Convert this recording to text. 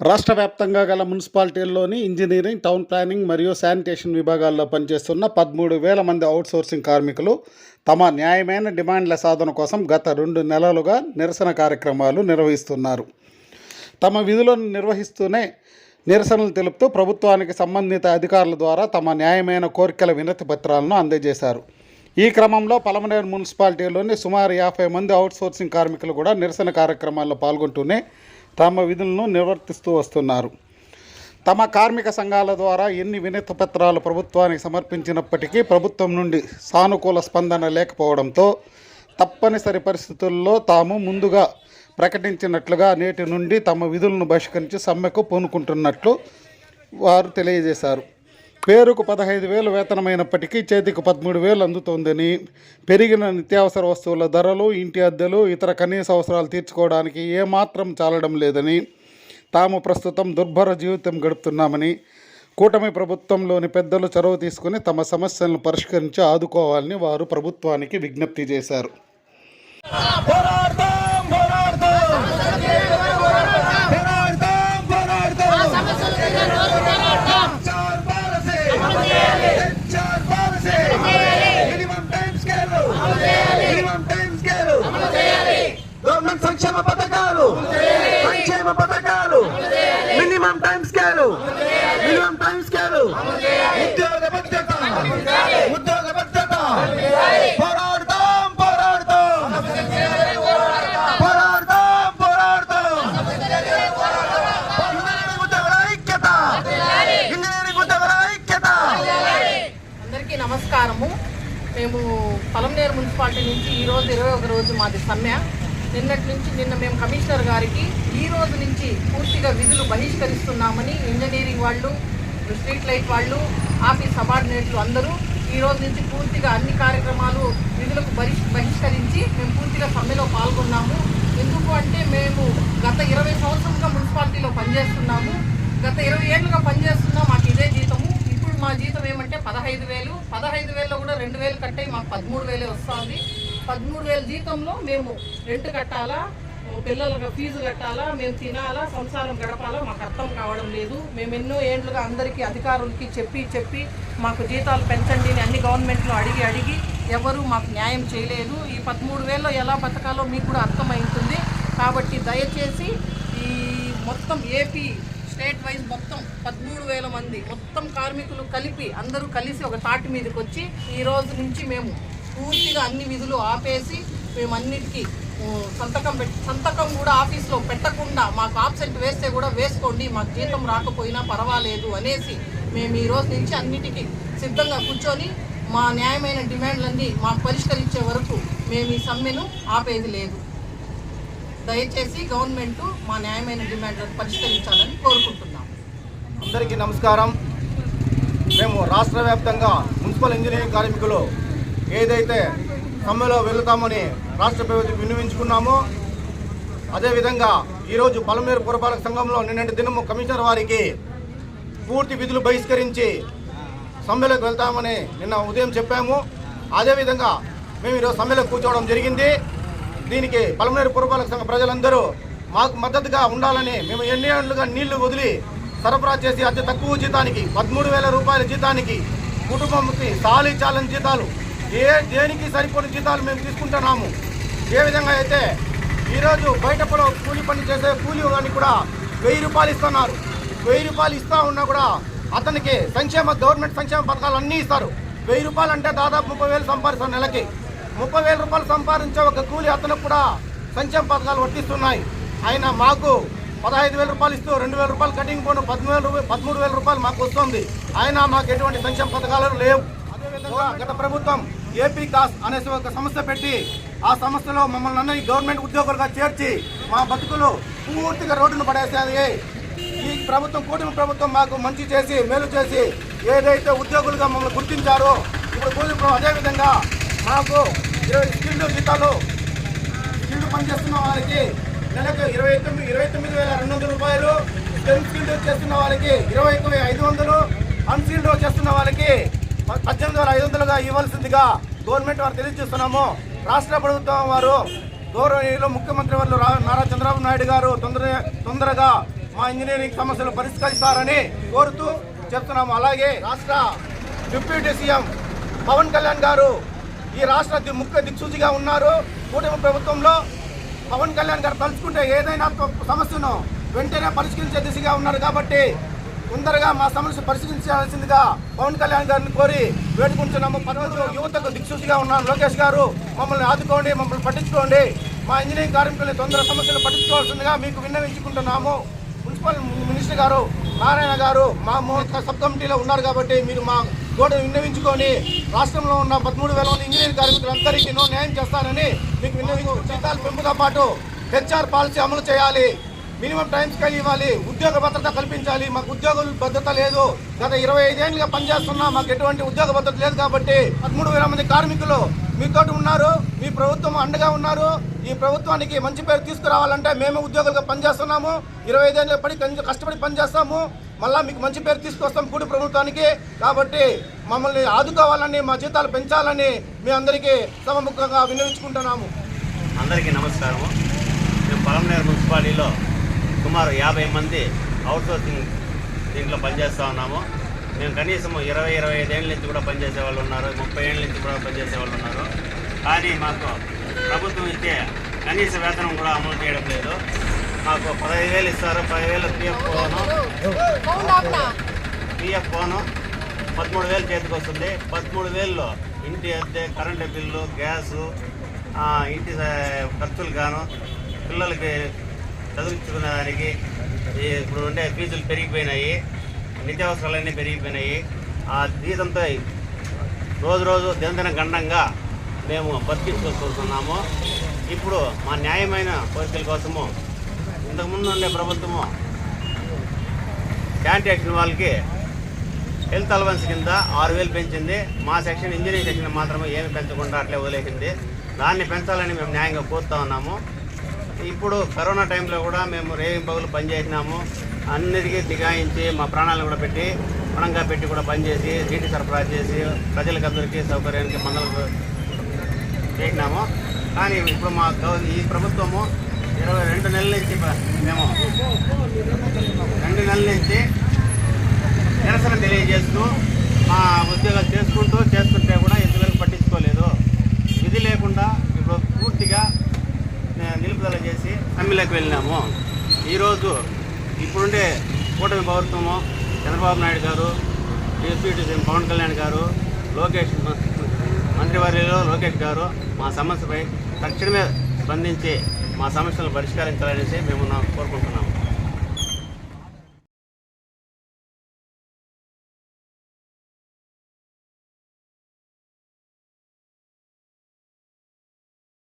రాష్ట్ర వ్యాప్తంగా గల మున్సిపాలిటీల్లోని ఇంజనీరింగ్ టౌన్ ప్లానింగ్ మరియు శానిటేషన్ విభాగాల్లో పనిచేస్తున్న పదమూడు వేల మంది అవుట్సోర్సింగ్ కార్మికులు తమ న్యాయమైన డిమాండ్ల సాధన కోసం గత రెండు నెలలుగా నిరసన కార్యక్రమాలు నిర్వహిస్తున్నారు. తమ విధులను నిర్వహిస్తూనే నిరసనలు తెలుపుతూ ప్రభుత్వానికి సంబంధిత అధికారుల ద్వారా తమ న్యాయమైన కోరికల వినతి పత్రాలను అందజేశారు. ఈ క్రమంలో పలమనేరు మున్సిపాలిటీలోని సుమారు యాభై మంది అవుట్సోర్సింగ్ కార్మికులు కూడా నిరసన కార్యక్రమాల్లో పాల్గొంటూనే తమ విధులను నిర్వర్తిస్తూ వస్తున్నారు. తమ కార్మిక సంఘాల ద్వారా ఎన్ని వినతి పత్రాలు ప్రభుత్వానికి సమర్పించినప్పటికీ ప్రభుత్వం నుండి సానుకూల స్పందన లేకపోవడంతో తప్పనిసరి పరిస్థితుల్లో తాము ముందుగా ప్రకటించినట్లుగా నేటి నుండి తమ విధులను బహిష్కరించి సమ్మెకు పూనుకుంటున్నట్లు వారు తెలియజేశారు. పేరుకు పదహైదు వేలు వేతనమైనప్పటికీ చేతికి పదమూడు వేలు అందుతోందని పెరిగిన నిత్యావసర వస్తువుల ధరలు ఇంటి అద్దెలు ఇతర కనీస అవసరాలు తీర్చుకోవడానికి ఏమాత్రం చాలడం లేదని తాము ప్రస్తుతం దుర్భర జీవితం గడుపుతున్నామని కూటమి ప్రభుత్వంలోని పెద్దలు చొరవ తీసుకుని తమ సమస్యలను పరిష్కరించి ఆదుకోవాలని వారు ప్రభుత్వానికి విజ్ఞప్తి చేశారు పోరాడతాం పోరాడతాం పోరాడతాం పోరాడతాం చార్ పాలసీ చార్ policy minimum time scale minimum time scale government సంక్షేమ పథకాలు సంక్షేమ పథకాలు minimum time scale minimum time scale ఉద్యోగ భద్రత ఉద్యోగ భద్రత పోరాడతాం పోరాడతాం పోరాడతాం పోరాడతాం ఇంజనీరింగ్ ఉద్యోగుల ఐక్యత ఇంజనీరింగ్ ఉద్యోగుల ఐక్యత అందరికీ నమస్కారము మేము పలంనేరు మున్సిపాలిటీ నుంచి ఈరోజు ఇరవై ఒక రోజు మాది సమ్మె. నిన్నటి నుంచి నిన్న మేము కమిషనర్ గారికి ఈ రోజు నుంచి పూర్తిగా విధులు బహిష్కరిస్తున్నామని ఇంజనీరింగ్ వాళ్ళు స్ట్రీట్ లైట్ వాళ్ళు ఆఫీస్ సబార్డినేట్లు అందరూ ఈ రోజు నుంచి పూర్తిగా అన్ని కార్యక్రమాలు విధులకు బహిష్ బహిష్కరించి మేము పూర్తిగా సమ్మెలో పాల్గొన్నాము. ఎందుకు అంటే మేము గత ఇరవై సంవత్సరంగా మున్సిపాలిటీలో పనిచేస్తున్నాము. గత ఇరవై ఏళ్ళుగా పనిచేస్తున్నాం మాకు ఇదే జీతము. ఇప్పుడు మా జీతం ఏమంటే పదహైదు వేలు. పదహైదు వేలలో కూడా రెండు వేలు కట్టే మాకు పదమూడు వేలే వస్తుంది. పదమూడు వేల జీతంలో మేము రెంట్ కట్టాలా పిల్లలకు ఫీజు కట్టాలా మేము తినాలా సంసారం గడపాలా మాకు అర్థం కావడం లేదు. మేము ఎన్నో ఏండ్లుగా అందరికీ అధికారులకి చెప్పి చెప్పి మాకు జీతాలు పెంచండి అని అన్ని గవర్నమెంట్లో అడిగి అడిగి ఎవరు మాకు న్యాయం చేయలేదు. ఈ పదమూడు వేలలో ఎలా బతకాలో మీకు కూడా అర్థమవుతుంది కాబట్టి దయచేసి ఈ మొత్తం ఏపీ స్టేట్ వైజ్ మొత్తం పదమూడు వేల మంది మొత్తం కార్మికులు కలిపి అందరూ కలిసి ఒక తాటి మీదకి వచ్చి ఈ రోజు నుంచి మేము పూర్తిగా అన్ని విధులు ఆపేసి మేము అన్నిటికీ సంతకం పెట్టి సంతకం కూడా ఆఫీస్లో పెట్టకుండా మాకు ఆబ్సెంట్ వేస్తే కూడా వేసుకోండి మాకు జీతం రాకపోయినా పర్వాలేదు అనేసి మేము ఈ రోజు నుంచి అన్నిటికీ సిద్ధంగా కూర్చొని మా న్యాయమైన డిమాండ్లన్నీ మాకు పరిష్కరించే వరకు మేము ఈ సమ్మెను ఆపేది లేదు. దయచేసి గవర్నమెంట్ మా న్యాయమైన డిమాండ్లను పరిష్కరించాలని కోరుకుంటున్నాం. అందరికీ నమస్కారం. మేము రాష్ట్ర వ్యాప్తంగా మున్సిపల్ ఇంజనీరింగ్ కార్మికులు ఏదైతే సమ్మెలో వెళుతామని రాష్ట్ర ప్రభుత్వం వినియోగించుకున్నామో అదేవిధంగా ఈరోజు పలమేరు పురపాలక సంఘంలో నిన్నటి దినము కమిషనర్ వారికి పూర్తి విధులు బహిష్కరించి సమ్మెలకు వెళ్తామని నిన్న ఉదయం చెప్పాము. అదేవిధంగా మేము ఈరోజు సమ్మెలో కూర్చోవడం జరిగింది. దీనికి పలమనేరు పురపాలక సంఘ ప్రజలందరూ మాకు మద్దతుగా ఉండాలని మేము ఎన్ని ఏళ్ళుగా నీళ్ళు వదిలి సరఫరా చేసి అతి తక్కువ జీతానికి పదమూడు వేల రూపాయల జీతానికి కుటుంబంకి సాలి చాలని జీతాలు ఏ దేనికి సరిపోని జీతాలు మేము తీసుకుంటున్నాము? ఏ విధంగా అయితే ఈరోజు బయట కూడా కూలి పని చేసే కూలి వాడిని కూడా వెయ్యి రూపాయలు ఇస్తున్నారు. వెయ్యి రూపాయలు ఇస్తా ఉన్నా కూడా అతనికి సంక్షేమ గవర్నమెంట్ సంక్షేమ పథకాలు అన్నీ ఇస్తారు. వెయ్యి రూపాయలు అంటే దాదాపు ముప్పై వేలు సంపాదిస్తారు నెలకి. ముప్పై వేల రూపాయలు సంపాదించే ఒక కూలి అతను కూడా సంక్షేమ పథకాలు వర్తిస్తున్నాయి అయినా మాకు పదహైదు వేల రూపాయలు ఇస్తూ రెండు వేల రూపాయలు కటింగ్ పోను పదమూడు రూపాయలు పదమూడు వేల రూపాయలు మాకు వస్తుంది. ఆయన మాకు ఎటువంటి సంక్షేమ పథకాలు లేవు. అదేవిధంగా గత ప్రభుత్వం ఏపీ కాస్ అనేసి ఒక సంస్థ పెట్టి ఆ సంస్థలో మమ్మల్ని అందరినీ గవర్నమెంట్ ఉద్యోగులుగా చేర్చి మా బతుకులు పూర్తిగా రోడ్డును పడేసేది. ఈ ప్రభుత్వం కూటమి ప్రభుత్వం మాకు మంచి చేసి మేలు చేసి ఏదైతే ఉద్యోగులుగా మమ్మల్ని గుర్తించారో ఇప్పుడు అదేవిధంగా మాకు ఇరవై స్కిల్డ్ జీతాలు స్కిల్డ్ పనిచేస్తున్న వారికి నెలకు ఇరవై తొమ్మిది ఇరవై తొమ్మిది వేల రెండు వందల రూపాయలు. స్టెమ్ స్కిల్డ్ చేస్తున్న వారికి ఇరవై ఐదు వందలు. అన్స్కిల్డ్ చేస్తున్న వాళ్ళకి పద్దెనిమిది వేల ఐదు వందలుగా ఇవ్వాల్సిందిగా గవర్నమెంట్ వారు తెలియజేస్తున్నాము. రాష్ట్ర ప్రభుత్వం వారు గౌరవనీయులు ముఖ్యమంత్రి వారు నారా చంద్రబాబు నాయుడు గారు తొందర తొందరగా మా ఇంజనీరింగ్ సమస్యలు పరిష్కరిస్తారని కోరుతూ చెప్తున్నాము. అలాగే రాష్ట్ర డిప్యూటీ సీఎం పవన్ కళ్యాణ్ గారు ఈ రాష్ట్ర ముఖ్య దిక్సూచిగా ఉన్నారు. కూటమి ప్రభుత్వంలో పవన్ కళ్యాణ్ గారు తలుచుకుంటే ఏదైనా సమస్యను వెంటనే పరిష్కరించే దిశగా ఉన్నారు కాబట్టి తొందరగా మా సమస్య పరిష్కరించాల్సిందిగా పవన్ కళ్యాణ్ గారిని కోరి వేడుకుంటున్నాము. పదవులు యువతకు దిక్సూచిగా ఉన్నారు లోకేష్ గారు మమ్మల్ని ఆదుకోండి మమ్మల్ని పట్టించుకోండి. మా ఇంజనీరింగ్ కార్మికుల్ని తొందర సమస్యలు పట్టించుకోవాల్సిందిగా మీకు విన్నవించుకుంటున్నాము. మున్సిపల్ మినిస్టర్ గారు నారాయణ గారు మా మూడు సబ్ కమిటీలో ఉన్నారు కాబట్టి మీరు మా గోడ విన్నవించుకొని రాష్ట్రంలో ఉన్న పదమూడు వేల మంది కార్మికులందరికీ నో న్యాయం చేస్తానని మీకు విన్నవించు పెంపుతో పాటు హెచ్ఆర్ పాలసీ అమలు చేయాలి. మినిమం టైం స్కేల్ ఇవ్వాలి. ఉద్యోగ భద్రత కల్పించాలి. మాకు ఉద్యోగుల భద్రత లేదు. గత ఇరవై ఐదేళ్ళుగా పనిచేస్తున్నా. మాకు ఎటువంటి ఉద్యోగ భద్రత లేదు కాబట్టి పదమూడు వేల మంది కార్మికులు మీతో ఉన్నారు. మీ ప్రభుత్వం అండగా ఉన్నారు. ఈ ప్రభుత్వానికి మంచి పేరు తీసుకురావాలంటే మేము ఉద్యోగులుగా పనిచేస్తున్నాము. ఇరవై ఐదేళ్ళు పడి కష్టపడి పనిచేస్తాము. మళ్ళా మీకు మంచి పేరు తీసుకొస్తాం కూడి ప్రభుత్వానికి. కాబట్టి మమ్మల్ని ఆదుకోవాలని మా జీతాలు పెంచాలని మీ అందరికీ సమముఖంగా వినియోగించుకుంటున్నాము అందరికీ నమస్కారము. మేము పొలంనేరు మున్సిపాలిటీలో సుమారు యాభై మంది అవుట్సోర్సింగ్ దీంట్లో పనిచేస్తూ ఉన్నాము. మేము కనీసం ఇరవై ఇరవై ఐదేళ్ళ నుంచి కూడా పనిచేసే వాళ్ళు ఉన్నారు. ముప్పై ఏళ్ళ నుంచి కూడా పనిచేసే వాళ్ళు ఉన్నారు. కానీ మాకు ప్రభుత్వం ఇచ్చే కనీస వేతనం కూడా అమలు చేయడం లేదు. మాకు పదహైదు వేలు ఇస్తారు పదివేలు పిఎఫ్ పోను పిఎఫ్ పోను పదమూడు వేలు చేతికి వస్తుంది. పదమూడు వేల్లో ఇంటి అద్దె కరెంటు బిల్లు గ్యాసు ఇంటి ఖర్చులు గాను పిల్లలకి చదివించుకునే దానికి ఇప్పుడు ఉండే ఫీజులు పెరిగిపోయినాయి. నిత్యావసరాలన్నీ పెరిగిపోయినాయి. ఆ జీతంతో రోజు రోజు దినదిన గండంగా మేము బతికించుకొస్తున్నాము ఇప్పుడు మా న్యాయమైన కోరికల కోసము ఇంతకుముందు ఉండే ప్రభుత్వము శానిటేషన్ వాళ్ళకి హెల్త్ అలవెన్స్ కింద ఆరు వేలు పెంచింది. మా సెక్షన్ ఇంజనీరింగ్ సెక్షన్ మాత్రమే ఏమి పెంచకుండా అట్లే వదిలేసింది. దాన్ని పెంచాలని మేము న్యాయంగా కోరుతా ఉన్నాము. ఇప్పుడు కరోనా టైంలో కూడా మేము రేవింగ్ పగులు పనిచేసినాము అన్నిటికీ దిగాయించి మా ప్రాణాలను కూడా పెట్టి పణంగా పెట్టి కూడా పనిచేసి నీటి సరఫరా చేసి ప్రజలకు అందరికీ సౌకర్యానికి మందలు చేసినాము. కానీ ఇప్పుడు మా ఈ ప్రభుత్వము ఇరవై రెండు నెలల నుంచి మేము రెండు నెలల నుంచి నిరసన తెలియజేస్తూ మా ఉద్యోగాలు చేసుకుంటూ చేస్తుంటే కూడా ఇంతవరకు పట్టించుకోలేదు. విధి లేకుండా ఇప్పుడు పూర్తిగా నిలుపుదల చేసి సమ్మెలోకి వెళ్ళినాము. ఈరోజు ఇప్పుడుండే కూటమి ప్రభుత్వము చంద్రబాబు నాయుడు గారు డిప్యూటీ సీఎం పవన్ కళ్యాణ్ గారు లోకేష్ మ- మంత్రివర్యులు లోకేష్ గారు మా సమస్యపై తక్షణమే స్పందించి మా సమస్యలను పరిష్కరించాలనేసి మేము కోరుకుంటున్నాము